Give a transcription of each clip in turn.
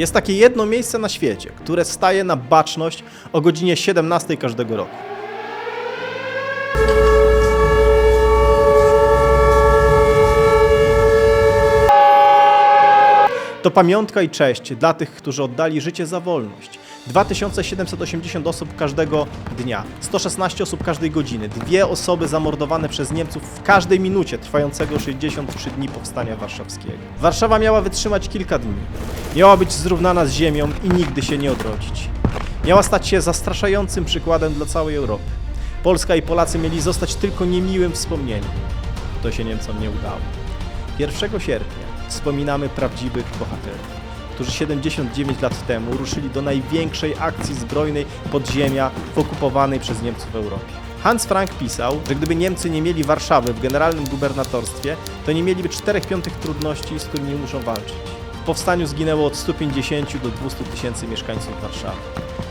Jest takie jedno miejsce na świecie, które staje na baczność o godzinie 17 każdego roku. To pamiątka i cześć dla tych, którzy oddali życie za wolność. 2780 osób każdego dnia, 116 osób każdej godziny, dwie osoby zamordowane przez Niemców w każdej minucie trwającego 63 dni powstania warszawskiego. Warszawa miała wytrzymać kilka dni. Miała być zrównana z ziemią i nigdy się nie odrodzić. Miała stać się zastraszającym przykładem dla całej Europy. Polska i Polacy mieli zostać tylko niemiłym wspomnieniem. To się Niemcom nie udało. 1 sierpnia wspominamy prawdziwych bohaterów, którzy 79 lat temu ruszyli do największej akcji zbrojnej podziemia w okupowanej przez Niemców Europie. Hans Frank pisał, że gdyby Niemcy nie mieli Warszawy w generalnym gubernatorstwie, to nie mieliby 4 piątych trudności, z którymi muszą walczyć. W powstaniu zginęło od 150 do 200 tysięcy mieszkańców Warszawy.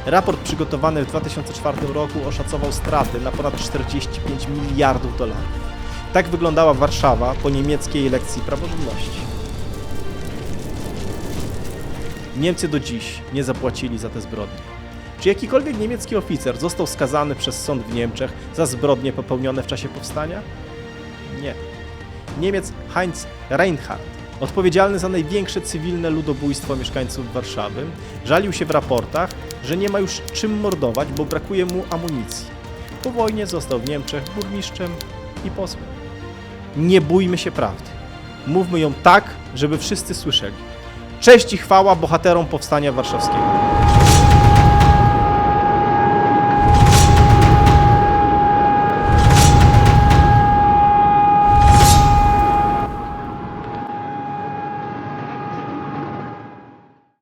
Raport przygotowany w 2004 roku oszacował straty na ponad 45 miliardów dolarów. Tak wyglądała Warszawa po niemieckiej lekcji praworządności. Niemcy do dziś nie zapłacili za te zbrodnie. Czy jakikolwiek niemiecki oficer został skazany przez sąd w Niemczech za zbrodnie popełnione w czasie powstania? Nie. Niemiec Heinz Reinhardt, odpowiedzialny za największe cywilne ludobójstwo mieszkańców Warszawy, żalił się w raportach, że nie ma już czym mordować, bo brakuje mu amunicji. Po wojnie został w Niemczech burmistrzem i posłem. Nie bójmy się prawdy. Mówmy ją tak, żeby wszyscy słyszeli. Cześć i chwała bohaterom powstania warszawskiego.